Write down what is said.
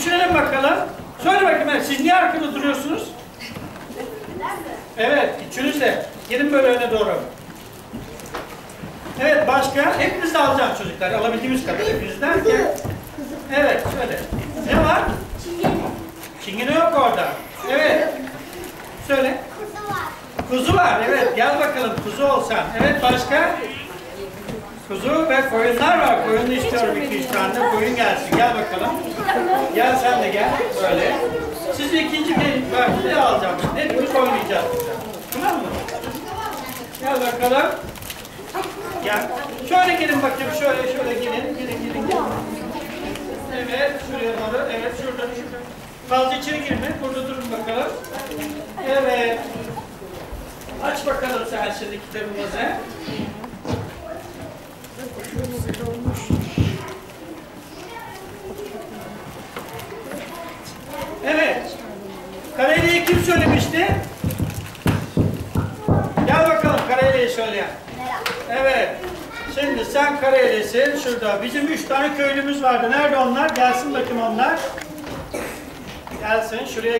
Düşünelim bakalım. Söyle bakayım siz niye arkada duruyorsunuz? Evet, üçünüz de. Gelin böyle öne doğru. Evet, başka? Hepiniz de alacağım çocuklar. Alabildiğimiz kadar hepinizden. Gel. Evet, söyle. Ne var? Çingene yok orada. Evet. Söyle. Kuzu var, evet. Gel bakalım, kuzu olsan. Evet, başka? Kuzu ve koyunlar var. Koyunu istiyorum iki üç tane. Koyun gelsin. Gel bakalım. Gel sen de gel. Böyle. Siz de ikinci partide alacağım. Hepimiz oynayacağız. Tamam mı? Gel bakalım. Gel. Şöyle gelin bakayım. Şöyle şöyle gelin. Gelin gelin gelin. Evet. Şuraya doğru. Evet. Şurada şurada. Fazla içeri girme. Burada durun bakalım. Evet. Aç bakalım sen şimdi kitabımızı. Evet. Kareli'yi kim söylemişti? Gel bakalım Kareli'yi söyleyen. Evet. Şimdi sen Kareli'sin şurada. Bizim üç tane köylümüz vardı. Nerede onlar? Gelsin bakayım onlar. Gelsin şuraya.